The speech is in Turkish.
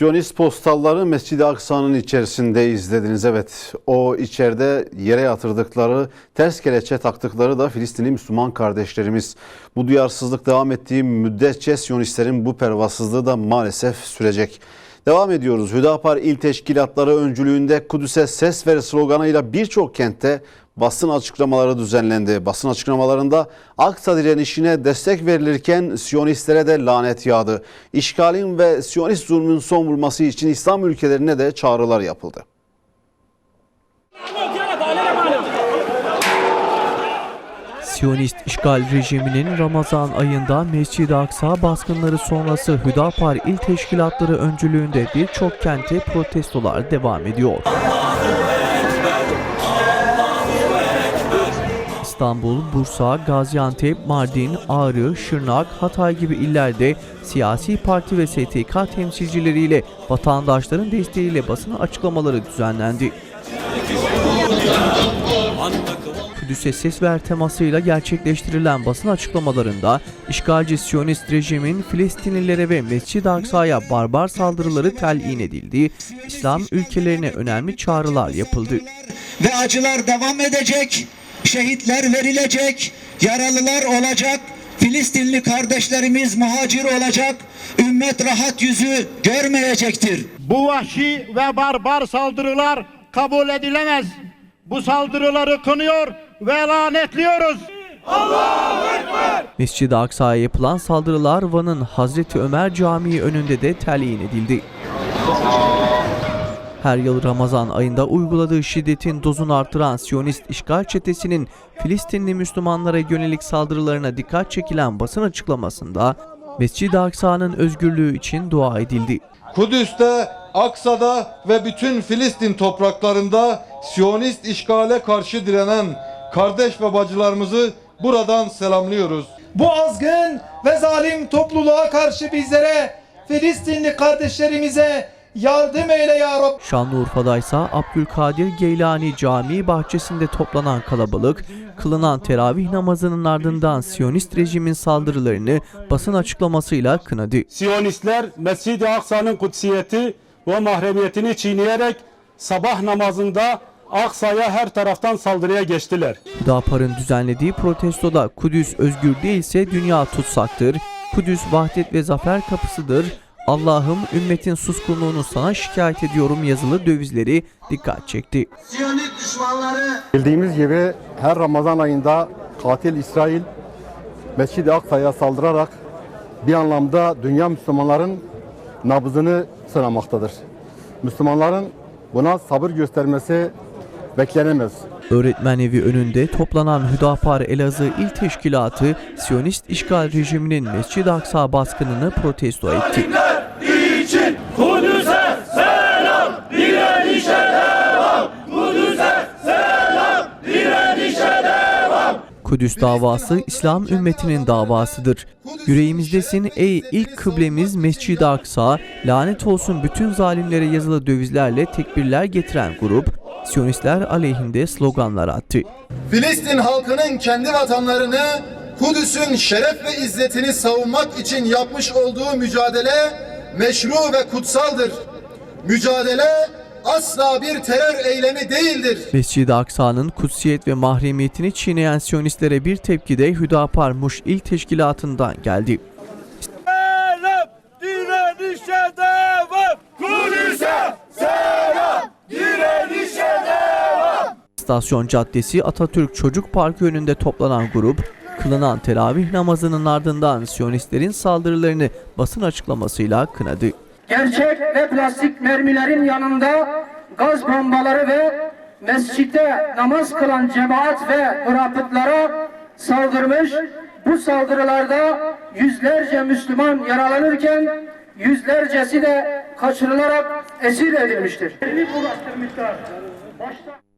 Siyonist postalları Mescid-i Aksa'nın içerisinde izlediniz. Evet o içeride yere yatırdıkları ters kelepçe taktıkları da Filistinli Müslüman kardeşlerimiz. Bu duyarsızlık devam ettiği müddetçe Siyonistlerin bu pervasızlığı da maalesef sürecek. Devam ediyoruz. Hüdapar İl Teşkilatları öncülüğünde Kudüs'e ses ver sloganıyla birçok kentte basın açıklamaları düzenlendi. Basın açıklamalarında Aksa direnişine destek verilirken Siyonistlere de lanet yağdı. İşgalin ve Siyonist zulmün son vurması için İslam ülkelerine de çağrılar yapıldı. Siyonist işgal rejiminin Ramazan ayında Mescid-i Aksa baskınları sonrası Hüdapar İl Teşkilatları öncülüğünde birçok kente protestolar devam ediyor. İstanbul, Bursa, Gaziantep, Mardin, Ağrı, Şırnak, Hatay gibi illerde siyasi parti ve STK temsilcileriyle vatandaşların desteğiyle basın açıklamaları düzenlendi. Kudüs'e ses ver temasıyla gerçekleştirilen basın açıklamalarında işgalci Siyonist rejimin Filistinlilere ve Mescid-i Aksa'ya barbar saldırıları telin edildi, İslam ülkelerine önemli çağrılar yapıldı. ve acılar devam edecek, şehitler verilecek, yaralılar olacak, Filistinli kardeşlerimiz muhacir olacak, ümmet rahat yüzü görmeyecektir. Bu vahşi ve barbar saldırılar kabul edilemez. Bu saldırıları kınıyor ve lanetliyoruz. Mescid-i Aksa'ya yapılan saldırılar Van'ın Hazreti Ömer Camii önünde de telin edildi. Her yıl Ramazan ayında uyguladığı şiddetin dozunu artıran Siyonist işgal çetesinin Filistinli Müslümanlara yönelik saldırılarına dikkat çekilen basın açıklamasında Mescid-i Aksa'nın özgürlüğü için dua edildi. Kudüs'te, Aksa'da ve bütün Filistin topraklarında Siyonist işgale karşı direnen kardeş ve bacılarımızı buradan selamlıyoruz. bu azgın ve zalim topluluğa karşı bizlere, Filistinli kardeşlerimize yardım eyle ya Rabbi. Şanlıurfa'da ise Abdülkadir Geylani Camii bahçesinde toplanan kalabalık, kılınan teravih namazının ardından Siyonist rejimin saldırılarını basın açıklamasıyla kınadı. Siyonistler Mescid-i Aksa'nın kutsiyeti ve mahremiyetini çiğneyerek sabah namazında Aksa'ya her taraftan saldırıya geçtiler. Hüdapar'ın düzenlediği protestoda Kudüs özgür değilse dünya tutsaktır, Kudüs vahdet ve zafer kapısıdır, Allah'ım ümmetin suskunluğunu sana şikayet ediyorum yazılı dövizleri dikkat çekti. Bildiğimiz gibi her Ramazan ayında katil İsrail Mescid-i Aksa'ya saldırarak bir anlamda dünya Müslümanların nabzını sınamaktadır. Müslümanların buna sabır göstermesi beklenemez. Öğretmen evi önünde toplanan Hüdapar Elazığ İl Teşkilatı, Siyonist işgal rejiminin Mescid-i Aksa baskınını protesto etti. Kudüs davası İslam ümmetinin davasıdır. Yüreğimizdesin ey ilk kıblemiz Mescid-i Aksa, lanet olsun bütün zalimlere yazılı dövizlerle tekbirler getiren grup, Siyonistler aleyhinde sloganlar attı. Filistin halkının kendi vatanlarını Kudüs'ün şeref ve izzetini savunmak için yapmış olduğu mücadele meşru ve kutsaldır. Mücadele asla bir terör eylemi değildir. Mescid-i Aksa'nın kutsiyet ve mahremiyetini çiğneyen Siyonistlere bir tepki de Hüdapar Muş İl Teşkilatı'ndan geldi. İstasyon Caddesi Atatürk Çocuk Parkı önünde toplanan grup, kılınan teravih namazının ardından Siyonistlerin saldırılarını basın açıklamasıyla kınadı. gerçek ve plastik mermilerin yanında gaz bombaları ve mescitte namaz kılan cemaat ve murabıtlara saldırmış. Bu saldırılarda yüzlerce Müslüman yaralanırken yüzlercesi de kaçırılarak esir edilmiştir. Başta